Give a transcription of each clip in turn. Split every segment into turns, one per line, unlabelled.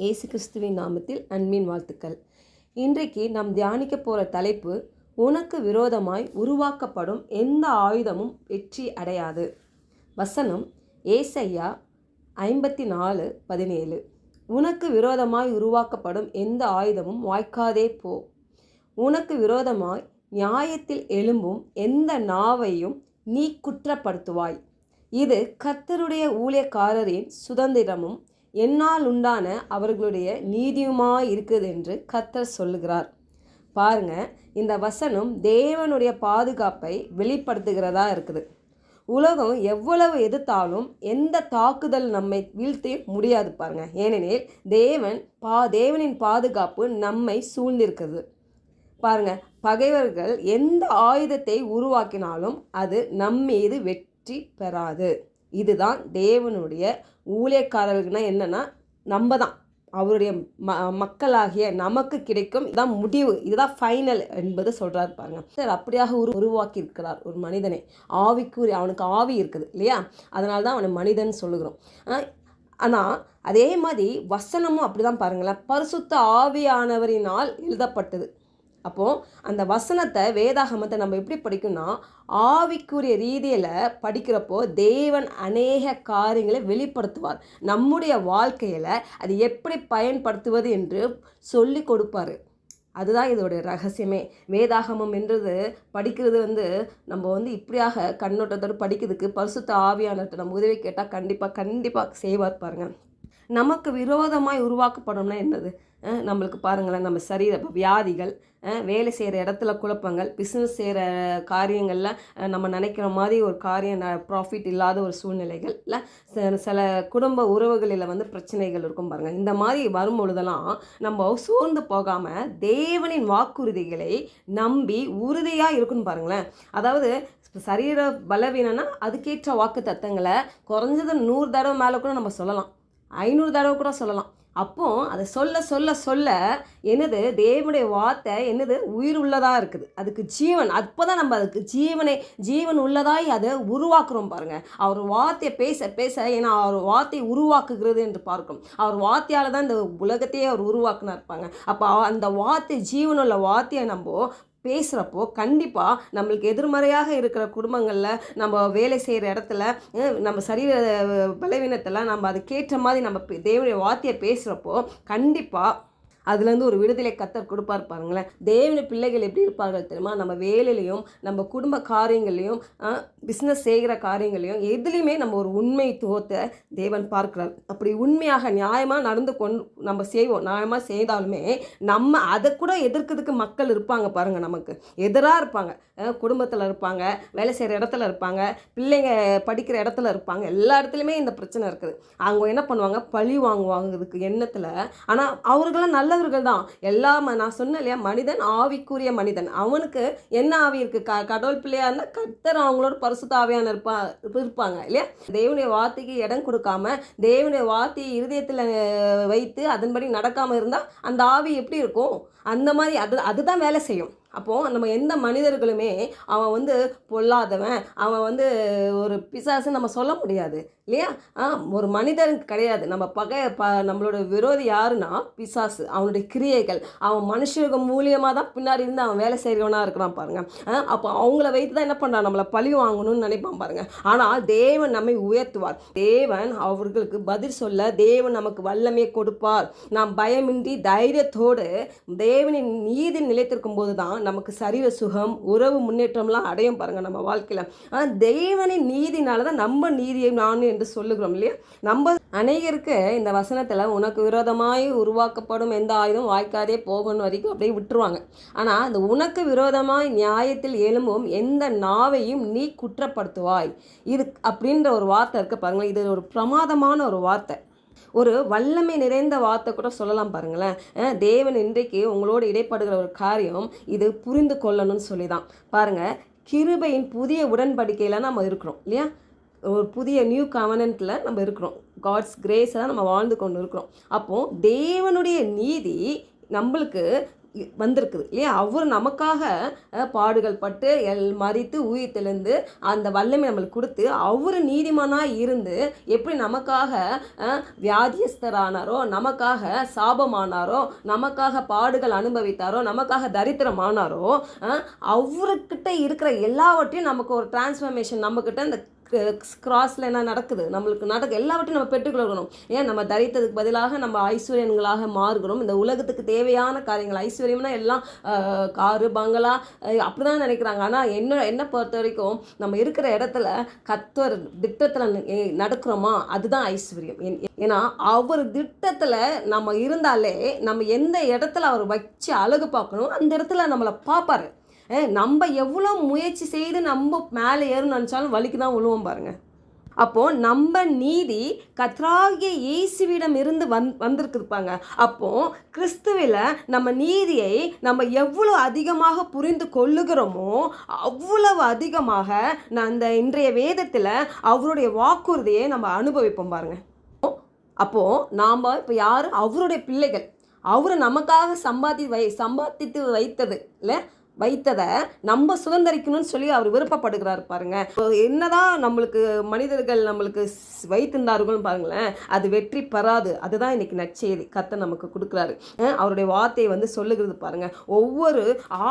இயேசு கிறிஸ்துவின் நாமத்தில் அன்பின் வாழ்த்துக்கள். இன்றைக்கு நாம் தியானிக்க போகிற தலைப்பு உனக்கு விரோதமாய் உருவாக்கப்படும் எந்த ஆயுதமும் வெற்றி அடையாது. வசனம் ஏசையா ஐம்பத்தி நாலு பதினேழு. உனக்கு விரோதமாய் உருவாக்கப்படும் எந்த ஆயுதமும் வாய்க்காதே போ. உனக்கு விரோதமாய் நியாயத்தில் எழும்பும் எந்த நாவையும் நீ குற்றப்படுத்துவாய். இது கர்த்தருடைய ஊழியக்காரரின் சுதந்திரமும் என்னால் உண்டான அவர்களுடைய நீதியுமாய் இருக்குது என்று கத்தர் சொல்லுகிறார். பாருங்க இந்த வசனம் தேவனுடைய பாதுகாப்பை வெளிப்படுத்துகிறதா இருக்குது. உலகம் எவ்வளவு எதிர்த்தாலும் எந்த தாக்குதல் நம்மை வீழ்த்த முடியாது பாருங்க. ஏனெனில் தேவன் பா தேவனின் பாதுகாப்பு நம்மை சூழ்ந்திருக்கிறது. பாருங்க பகைவர்கள் எந்த ஆயுதத்தை உருவாக்கினாலும் அது நம்மீது வெற்றி பெறாது. இதுதான் தேவனுடைய ஊழியக்காரர்கள்னா என்னென்னா நம்ம தான் அவருடைய ம மக்களாகிய நமக்கு கிடைக்கும் இதுதான் முடிவு. இதுதான் ஃபைனல் என்பது சொல்கிறார் பாருங்க. சார் அப்படியாக உரு உருவாக்கி இருக்கிறார் ஒரு மனிதனை. ஆவிக்குரிய அவனுக்கு ஆவி இருக்குது இல்லையா? அதனால தான் அவனை மனிதன் சொல்லுகிறோம். ஆனால் அதே மாதிரி வசனமும் அப்படி தான் பாருங்களேன். பரிசுத்த ஆவியானவரினால் எழுதப்பட்டது. அப்போது அந்த வசனத்தை வேதாகமத்தை நம்ம எப்படி படிக்கணும்னா ஆவிக்குரிய ரீதியில் படிக்கிறப்போ தேவன் அநேக காரியங்களை வெளிப்படுத்துவார். நம்முடைய வாழ்க்கையில் அது எப்படி பயன்படுத்துவது என்று சொல்லி கொடுப்பார். அதுதான் இதோடைய ரகசியமே. வேதாகமம் என்றது படிக்கிறது வந்து நம்ம வந்து இப்படியாக கண்ணோட்டத்தோடு படிக்கிறதுக்கு பரிசுத்த ஆவியானத்தை நம்ம உதவி கேட்டால் கண்டிப்பாக கண்டிப்பாக செய்வார் பாருங்கள் நமக்கு விரோதமாய் உருவாக்கப்படும்னா என்னது? நம்மளுக்கு பாருங்களேன் நம்ம சரீர வியாதிகள் வேலை செய்கிற இடத்துல குழப்பங்கள் பிஸ்னஸ் செய்கிற காரியங்களில் நம்ம நினைக்கிற மாதிரி ஒரு காரியம் ப்ராஃபிட் இல்லாத ஒரு சூழ்நிலைகள் இல்லை சில குடும்ப உறவுகளில் வந்து பிரச்சனைகள் இருக்கும் பாருங்கள் இந்த மாதிரி வரும்பொழுதெல்லாம் நம்ம சோர்ந்து போகாமல் தேவனின் வாக்குறுதிகளை நம்பி உறுதியாக இருக்குன்னு பாருங்களேன். அதாவது சரீர பலவீனம்னா அதுக்கேற்ற வாக்கு தத்தங்களை குறைஞ்சது நூறு தடவை மேலே கூட நம்ம சொல்லலாம். ஐநூறு தடவை கூட சொல்லலாம். அப்போது அதை சொல்ல சொல்ல சொல்ல என்னது? தேவனுடைய வார்த்தை என்னது? உயிர் உள்ளதாக இருக்குது. அதுக்கு ஜீவன் அப்போ தான் நம்ம அதுக்கு ஜீவனை ஜீவன் உள்ளதாய் அதை உருவாக்குறோம் பாருங்கள் அவர் வார்த்தையை பேச பேச ஏன்னா அவர் வார்த்தையை உருவாக்குகிறது என்று பார்க்கும் அவர் வார்த்தையால் தான் இந்த உலகத்தையே அவர் உருவாக்குனா இருப்பாங்க அப்போ அந்த வார்த்தை ஜீவனுள்ள வார்த்தையை நம்ம பேசுகிறப்போ கண்டிப்பாக நம்மளுக்கு எதிர்மறையாக இருக்கிற குடும்பங்களில் நம்ம வேலை செய்கிற இடத்துல நம்ம சரீர பலவீனத்தில் நம்ம அதுக்கேற்ற மாதிரி நம்ம தேவனுடைய வார்த்தையை பேசுகிறப்போ கண்டிப்பாக அதுலேருந்து ஒரு விடுதலை கத்தர் கொடுப்பார் பாருங்களேன். தேவன பிள்ளைகள் எப்படி இருப்பார்கள் தெரியுமா? நம்ம வேலையிலையும் நம்ம குடும்ப காரியங்களையும் பிஸ்னஸ் செய்கிற காரியங்களையும் எதுலேயுமே நம்ம ஒரு உண்மைத்துவத்தை தேவன் பார்க்கிறார். அப்படி உண்மையாக நியாயமாக நடந்து கொண்டு நம்ம செய்வோம். நியாயமாக செய்தாலுமே நம்ம அதை கூட எதிர்க்கிறதுக்கு மக்கள் இருப்பாங்க பாருங்கள் நமக்கு. எதிராக இருப்பாங்க. குடும்பத்தில் இருப்பாங்க வேலை செய்கிற இடத்துல இருப்பாங்க பிள்ளைங்க படிக்கிற இடத்துல இருப்பாங்க. எல்லா இடத்துலையுமே இந்த பிரச்சனை இருக்குது. அவங்க என்ன பண்ணுவாங்க? பழி வாங்குவாங்கிறதுக்கு எண்ணத்தில். ஆனால் அவர்களாம் நல்ல நல்லவர்கள் தான் எல்லா நான் சொன்னேன் இல்லையா மனிதன் ஆவிக்குரிய மனிதன். அவனுக்கு என்ன ஆவி இருக்குது க கடவுள் பிள்ளையாக இருந்தால் கத்தர் அவங்களோட பரிசுத்த ஆவியான இருப்பா இருப்பாங்க இல்லையா? தேவனுடைய வார்த்தைக்கு இடம் கொடுக்காம தேவனுடைய வார்த்தையை இருதயத்தில் வைத்து அதன்படி நடக்காமல் இருந்தால் அந்த ஆவி எப்படி இருக்கும்? அந்த மாதிரி அது அதுதான் வேலை செய்யும். அப்போது நம்ம எந்த மனிதர்களுமே அவன் வந்து பொல்லாதவன் அவன் வந்து ஒரு பிசாசுன்னு நம்ம சொல்ல முடியாது இல்லையா? ஆ ஒரு மனிதனுக்கு கிடையாது. நம்ம பகை ப நம்மளோட விரோதி யாருன்னா பிசாசு அவனுடைய கிரியைகள். அவன் மனுஷருக்கு மூலியமாக தான் பின்னாடி இருந்து அவன் வேலை செய்கிறவனாக இருக்கிறான் பாருங்கள் அப்போ அவங்கள வைத்து தான் என்ன பண்ணுறான் நம்மளை பழி வாங்கணும்னு நினைப்பான் பாருங்கள் ஆனால் தேவன் நம்மை உயர்த்துவார். தேவன் அவர்களுக்கு பதில் சொல்ல தேவன் நமக்கு வல்லமையை கொடுப்பார். நாம் பயமின்றி தைரியத்தோடு தேவனின் நீதி நிலைத்திருக்கும் போது தான் நமக்கு சரீர சுகம் உறவு முன்னேற்றம்லாம் அடையும் பாருங்கள் நம்ம வாழ்க்கையில். ஆனால் தெய்வனின் நீதினால தான் நம்ம நீதியை நான் என்று சொல்லுகிறோம் இல்லையா? நம்ம அநேகருக்கு இந்த வசனத்தில் உனக்கு விரோதமாய் உருவாக்கப்படும் எந்த ஆயுதம் வாய்க்காதே போகணும் வரைக்கும் அப்படியே விட்டுருவாங்க. ஆனால் அந்த உனக்கு விரோதமாய் நியாயத்தில் எழும்பும் எந்த நாவையும் நீ குற்றப்படுத்துவாய். இது அப்படின்ற ஒரு வார்த்தை இருக்க பாருங்களேன். இது ஒரு பிரமாதமான ஒரு வார்த்தை. ஒரு வல்லமை நிறைந்த வார்த்தை கூட சொல்லலாம் பாருங்களேன். தேவன் இன்றைக்கு உங்களோடு இடைப்படுகிற ஒரு காரியம் இது புரிந்து கொள்ளணும்னு சொல்லி தான் பாருங்கள் கிருபையின் புதிய உடன்படிக்கையில் நம்ம இருக்கிறோம் இல்லையா? ஒரு புதிய நியூ கவனன்ட்டில் நம்ம இருக்கிறோம். காட்ஸ் கிரேஸை தான் நம்ம வாழ்ந்து கொண்டு இருக்கிறோம். அப்போது தேவனுடைய நீதி நம்மளுக்கு வந்திருக்குது இல்லையா? அவர் நமக்காக பாடுகள் பட்டு எல் மறித்து உயிர் தெளிந்து அந்த வல்லமை நம்மளுக்கு கொடுத்து அவர் நீதிமானாக இருந்து எப்படி நமக்காக வியாதியஸ்தரானாரோ நமக்காக சாபமானாரோ நமக்காக பாடுகள் அனுபவித்தாரோ நமக்காக தரித்திரமானாரோ அவருக்கிட்ட அவர்கிட்ட இருக்கிற எல்லாவற்றையும் நமக்கு ஒரு டிரான்ஸ்ஃபர்மேஷன் நம்மக்கிட்ட இந்த கிராஸில் என்ன நடக்குது? நம்மளுக்கு நடக்க எல்லாவற்றையும் நம்ம பெற்றுக்கொள்ளணும் ஏன்? நம்ம தரித்ததுக்கு பதிலாக நம்ம ஐஸ்வர்யங்களாக மாறுகிறோம். இந்த உலகத்துக்கு தேவையான காரியங்கள் ஐஸ்வர்யம்னா எல்லாம் காரு பங்களா அப்படி தான் நினைக்கிறாங்க. ஆனால் என்ன என்ன பொறுத்த வரைக்கும் நம்ம இருக்கிற இடத்துல கத்தர் திட்டத்தில் நடக்கிறோமா? அதுதான் ஐஸ்வர்யம். ஏன்- ஏன்னா அவர் திட்டத்தில் நம்ம இருந்தாலே நம்ம எந்த இடத்துல அவர் வச்சு அழகு பார்க்கணும் அந்த இடத்துல நம்மளை பார்ப்பாரு. நம்ம எவ்வளோ முயற்சி செய்து நம்ம மேலே ஏறணும்னு நினச்சாலும் வலிக்கு தான் விழுவோம் பாருங்கள் அப்போது நம்ம நீதி கத்ராகிய இயேசுவிடம் இருந்து வந் வந்திருக்குப்பாங்க அப்போது கிறிஸ்துவில் நம்ம நீதியை நம்ம எவ்வளோ அதிகமாக புரிந்து கொள்ளுகிறோமோ அவ்வளவு அதிகமாக நான் இந்த இன்றைய வேதத்தில் அவருடைய வாக்குறுதியை நம்ம அனுபவிப்போம் பாருங்கள் அப்போது நாம் இப்போ யார்? அவருடைய பிள்ளைகள். அவர் நமக்காக சம்பாதி வை சம்பாதித்து வைத்தது இல்லை? வைத்ததை நம்ம சுதந்திரிக்கணும்னு சொல்லி அவர் விருப்பப்படுகிறார் பாருங்க. என்னதான் நம்மளுக்கு மனிதர்கள் நம்மளுக்கு வைத்திருந்தார்கள் பாருங்களேன் அது வெற்றி பெறாது. அதுதான் இன்னைக்கு நற்செய்தி கத்தை நமக்கு கொடுக்குறாரு. அவருடைய வார்த்தையை வந்து சொல்லுகிறது பாருங்க. ஒவ்வொரு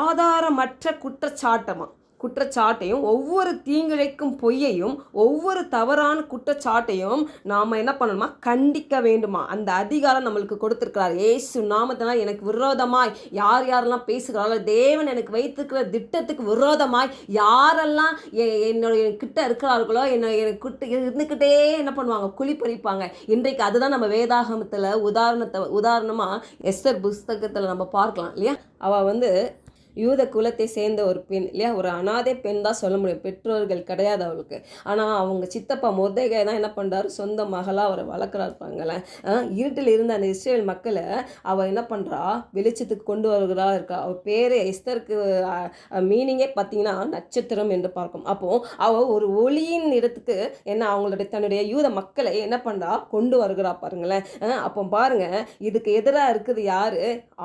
ஆதாரமற்ற குற்றச்சாட்டமாக குற்றச்சாட்டையும் ஒவ்வொரு தீங்கிழைக்கும் பொய்யையும் ஒவ்வொரு தவறான குற்றச்சாட்டையும் நாம் என்ன பண்ணணுமா? கண்டிக்க வேண்டுமா? அந்த அதிகாரம் நம்மளுக்கு கொடுத்துருக்கிறார். ஏசு நாமத்தினால் எனக்கு விரோதமாய் யார் யாரெல்லாம் பேசுகிறாரோ தேவன் எனக்கு வைத்திருக்கிற திட்டத்துக்கு விரோதமாய் யாரெல்லாம் என்னோட என்னுடைய கிட்ட இருக்கிறார்களோ என்ன எனக்கு கிட்ட இருந்துக்கிட்டே என்ன பண்ணுவாங்க? குழி இன்றைக்கு அதுதான் நம்ம வேதாகமத்தில் உதாரணத்தை உதாரணமாக எஸ்தர் புஸ்தகத்தில் நம்ம பார்க்கலாம் இல்லையா? அவள் வந்து யூத குலத்தை சேர்ந்த ஒரு பெண் இல்லையா? ஒரு அனாதை பெண் தான் சொல்ல முடியும். பெற்றோர்கள் கிடையாது அவளுக்கு. ஆனால் அவங்க சித்தப்பா முருதேகை தான் என்ன பண்ணுறாரு சொந்த மகளாக அவரை வளர்க்குறா இருப்பாங்களே இருட்டில் இருந்த அந்த இஸ்ரேல் மக்களை அவள் என்ன பண்ணுறா வெளிச்சத்துக்கு கொண்டு வருகிறா இருக்கா. அவள் பேர் எஸ்தருக்கு மீனிங்கே பார்த்தீங்கன்னா நட்சத்திரம் என்று பார்க்கும். அப்போது அவள் ஒரு ஒளியின் இடத்துக்கு என்ன அவங்களுடைய தன்னுடைய யூத மக்களை என்ன பண்ணுறா கொண்டு வருகிறா பாருங்களேன் அப்போ பாருங்கள் இதுக்கு எதிராக இருக்குது யார்?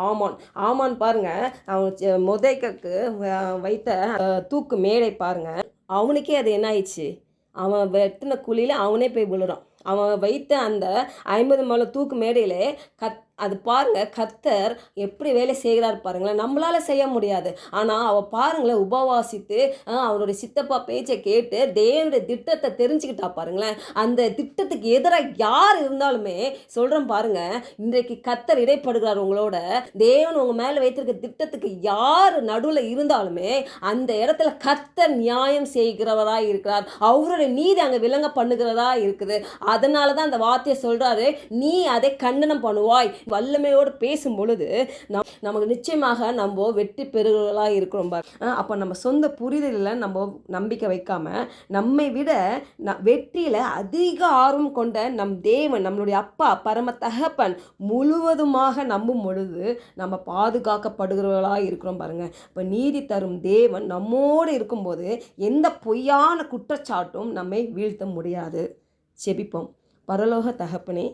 ஆமான். ஆமான் பாருங்கள் அவன் முதைக்கு வைத்த தூக்கு மேடை பாருங்க. அவனுக்கே அது என்ன ஆயிடுச்சு? அவன் வெட்டின குழியில் அவனே போய் விழுறான். அவன் வைத்த அந்த ஐம்பது மலை தூக்கு மேடையிலே கத் அது பாருங்கள் கத்தர் எப்படி வேலை செய்கிறார் பாருங்களேன். நம்மளால செய்ய முடியாது. ஆனால் அவள் பாருங்களேன் உபவாசித்து அவனுடைய அவருடைய சித்தப்பா பேச்சை கேட்டு தேவனுடைய திட்டத்தை தெரிஞ்சுக்கிட்டா பாருங்களேன். அந்த திட்டத்துக்கு எதிராக யார் இருந்தாலுமே சொல்கிறேன் பாருங்கள் இன்றைக்கு கத்தர் இடைப்படுகிறார் உங்களோட. தேவன் உங்கள் மேலே வைத்திருக்க திட்டத்துக்கு யார் நடுவில் இருந்தாலுமே அந்த இடத்துல கத்தர் நியாயம் செய்கிறவராக இருக்கிறார். அவருடைய நீதி அங்கே விளங்க பண்ணுகிறதா இருக்குது. அதனால தான் அந்த வார்த்தையை சொல்கிறாரு நீ அதை கண்டனம் பண்ணுவாய். வல்லமையோடு பேசும் பொழுது நம் நமக்கு நிச்சயமாக நம்ம வெற்றி பெறுகிறவர்களாக இருக்கிறோம் பாரு. அப்போ நம்ம சொந்த புரிதலில் நம்ம நம்பிக்கை வைக்காம நம்மை விட ந வெற்றியில் அதிக ஆர்வம் கொண்ட நம் தேவன் நம்மளுடைய அப்பா பரம தகப்பன் முழுவதுமாக நம்பும் பொழுது நம்ம பாதுகாக்கப்படுகிறவர்களாக இருக்கிறோம் பாருங்கள் இப்போ நீதி தரும் தேவன் நம்மோடு இருக்கும்போது எந்த பொய்யான குற்றச்சாட்டும் நம்மை வீழ்த்த முடியாது. செபிப்போம். பரலோக தகப்பனே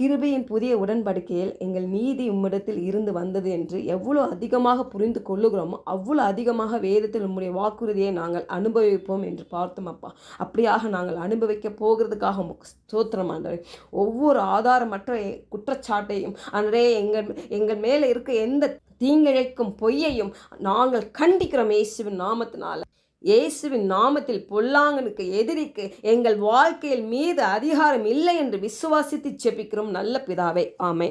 கிருபையின் புதிய உடன்படிக்கையில் எங்கள் நீதி உம்மிடத்தில் இருந்து வந்தது என்று எவ்வளோ அதிகமாக புரிந்து கொள்ளுகிறோமோ அவ்வளோ அதிகமாக வேதத்தில் உம்முடைய வாக்குறுதியை நாங்கள் அனுபவிப்போம் என்று பார்த்தோம் அப்பா. அப்படியாக நாங்கள் அனுபவிக்க போகிறதுக்காக உமக்கு ஸ்தோத்திரம் ஆண்டவரே. ஒவ்வொரு ஆதாரமற்ற குற்றச்சாட்டையும் அன்றே எங்கள் எங்கள் மேலே இருக்க எந்த தீங்கிழைக்கும் பொய்யையும் நாங்கள் கண்டிக்கிறோம் இயேசுவின் நாமத்தினால. இயேசுவின் நாமத்தில் பொல்லாங்கனுக்கு எதிரிக்கு எங்கள் வாழ்க்கையில் மீது அதிகாரம் இல்லை என்று விசுவாசித்து செபிக்கிறோம் நல்ல பிதாவே. ஆமை